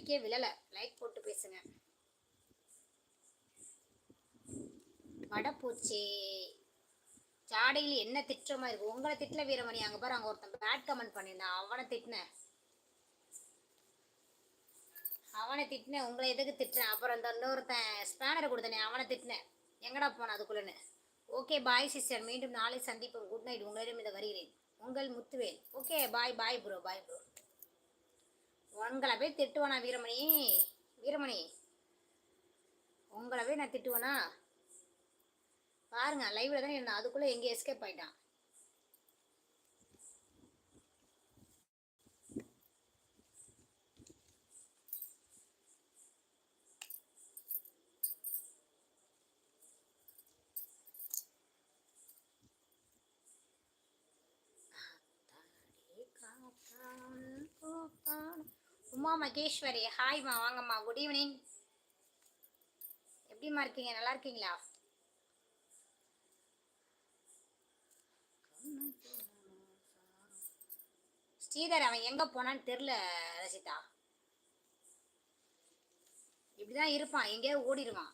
லைக்கே விழலை. Like போட்டு பேசுங்க. வடப்பூச்சி ஜாடையில் என்ன திட்டுற மாதிரி இருக்கு? உங்களை திட்டல வீரமணி. அங்கே பாரு அங்கே ஒருத்தன் பேட் கமெண்ட் பண்ணியிருந்தான். அவனை திட்டினேன் அவனை திட்டினேன் உங்களை எதுக்கு திட்டுறேன் அப்புறம் இந்த இன்னொருத்தன் ஸ்பேனர் கொடுத்தனே அவனை திட்டினேன் எங்கடா போன அதுக்குள்ளன்னு. ஓகே பாய் சிஸ்டர் மீண்டும் நாளை சந்திப்போம். குட் நைட் உங்களிடம் இதை வருகிறேன். உங்கள் Muthuvel. Okay bye bye bro bye bro உங்களை போய் திட்டுவானா வீரமணி? வீரமணி உங்களை போய் நான் திட்டுவேனா? பாருங்க லைவ்ல தான் இருந்தேன். அதுக்குள்ளே எங்கே எஸ்கேப் ஆயிட்டான். உமா மகேஸ்வரி. ஹாய்மா வாங்கம்மா. குட் ஈவினிங் எப்படிம்மா இருக்கீங்க? நல்லா இருக்கீங்களா? ஸ்ரீதர் அவன் எங்க போனான்னு தெரில ரசிதா. இப்படிதான் இருப்பான். எங்கேயாவது ஓடிடுவான்.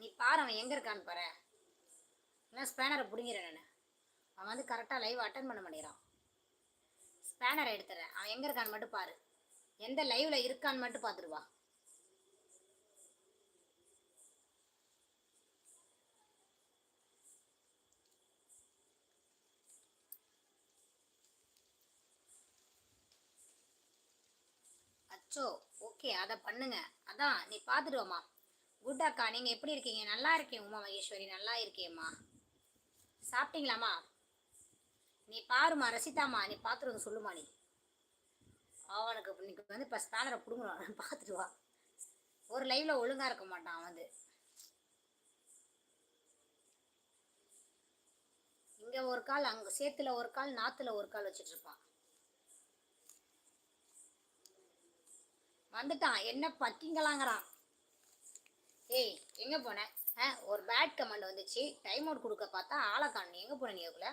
நீ பாரு அவன் எங்க இருக்கான்னு பாரு. இல்லை ஸ்பேனரை பிடிங்கிறேன் நான் அவன் வந்து கரெக்டாக லைவ் அட்டன் பண்ண மாட்டேங்கிறான். ஸ்பேனரை எடுத்துறேன். அவன் எங்க இருக்கான்னு மட்டும் பாரு. எந்த லைவ்ல இருக்கான்னு மட்டும் பார்த்துருவா அச்சோ ஓகே அதை பண்ணுங்க. அதான் நீ பார்த்துடுவோம்மா குட் அக்கா நீங்கள் எப்படி இருக்கீங்க? நல்லா இருக்கேன் உமா மகேஸ்வரி நல்லா இருக்கேம்மா. சாப்பிட்டீங்களாம்மா? நீ பாருமா ரசிதாம்மா நீ பார்த்துருவது வந்து சொல்லுமா நீ. அவனுக்கு இன்னைக்கு வந்து இப்போ ஸ்பேனரை பிடுங்கணும் பார்த்துட்டு வா. ஒரு லைவில் ஒழுங்காக இருக்க மாட்டான் அவன் வந்து. இங்கே ஒரு கால் அங்கே சேத்துல ஒரு கால் நாற்றுல ஒரு கால் வச்சுட்டு இருப்பான். வந்துட்டான். என்ன பக்கிங்களாங்கிறான். ஏய் எங்கே போனேன் ஆ ஒரு பேட் கமெண்ட் வந்துச்சு. டைம் அவுட் கொடுக்க பார்த்தா ஆளை காணும். எங்கே போனேன் நீ அதுக்குள்ள?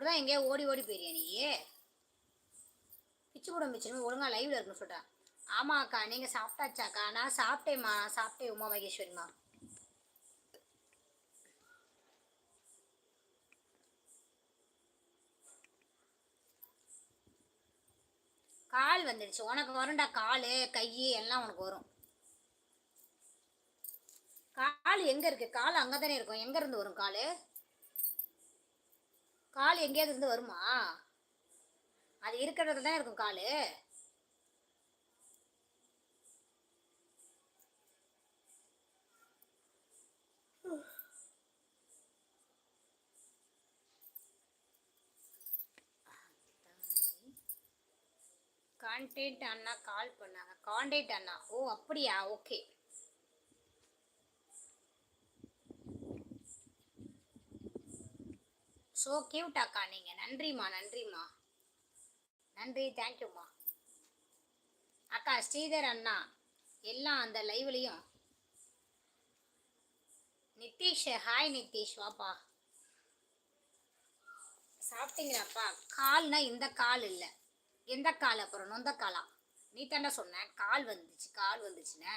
இப்படிதான் எங்கேயோ ஓடி ஓடி போயிரியா நீ? பிச்சு போட மிச்சமே ஒழுங்கா லைவ்ல இருக்குன்னு சொல்கிறேன் ஆமா அக்கா நீங்க சாப்பிட்டாச்சாக்கா? நான் சாப்பிட்டேம்மா. நான் சாப்பிட்டேன் உமா மகேஸ்வரிமா கால் வந்துடுச்சு உனக்கு வரும்டா கால் கை எல்லாம் உனக்கு வரும். கால் எங்க இருக்கு? கால் அங்கே தானே இருக்கும். எங்க இருந்து வரும் கால்? கால் எங்கேயாவது இருந்து வருமா? அது இருக்கிறது தான் இருக்கும் கால். கான்டேட் அண்ணா கால் பண்ணாங்க. கான்டேட் அண்ணா. ஓ அப்படியா? ஓகே ஸோ கியூட்டாக்கா நீங்கள் நன்றிம்மா நன்றிம்மா. நன்றி தேங்க்யூம்மா அக்கா ஸ்ரீதர் அண்ணா எல்லாம் அந்த லைவ்லையும் நிதிஷ் ஹாய் நிதிஷ் வாப்பா. சாப்பிட்டீங்களாப்பா? கால்னா இந்த கால் இல்லை. எந்த கால் அப்புறம்? நொந்த காலா? நீ தானே சொன்ன. கால் வந்துச்சு கால் வந்துச்சுன்னு.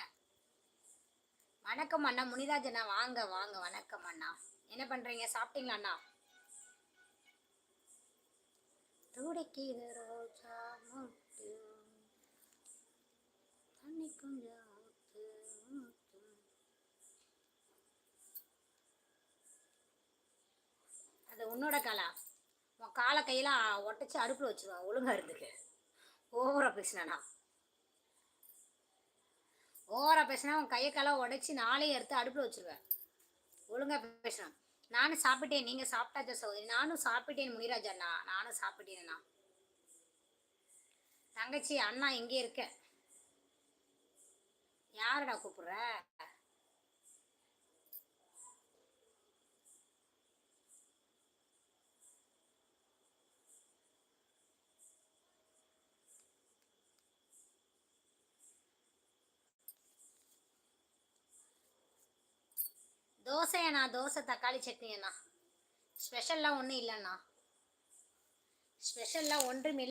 வணக்கம் அண்ணா முனிராஜ் அண்ணா வாங்க வாங்க வணக்கம் அண்ணா. என்ன பண்றீங்க? சாப்பிட்டீங்களா அண்ணா? துடைக்கிற ரோஜா மொட்டு தண்ணி கொஞ்சம் ஊத்து, ஊத்து. அது உன்னோட கலா? உன் காலை கையில ஒட்டச்சு அடுப்பில் வச்சிருவான் ஒழுங்கா இருந்துக்கு. ஓவரா பேசினானா? ஓவரா பேசினா உன் கையை காலை உடைச்சி நாளையும் எடுத்து அடுப்பில் வச்சிருவேன் ஒழுங்கா பேசுறான் நானும் சாப்பிட்டேன். நீங்கள் சாப்பிட்டாச்சா சகோதரி? நானும் சாப்பிட்டேன் முனிராஜ் அண்ணா. நானும் சாப்பிட்டேன்ண்ணா தங்கச்சி அண்ணா எங்கே இருக்க. யாரடா கூப்பிட்ற? தோசையண்ணா தோசை தக்காளி சட்னி அண்ணா ஸ்பெஷல்லாம் ஒன்றும் இல்லைண்ணா. ஸ்பெஷல்லாம் ஒன்றும் இல்லை.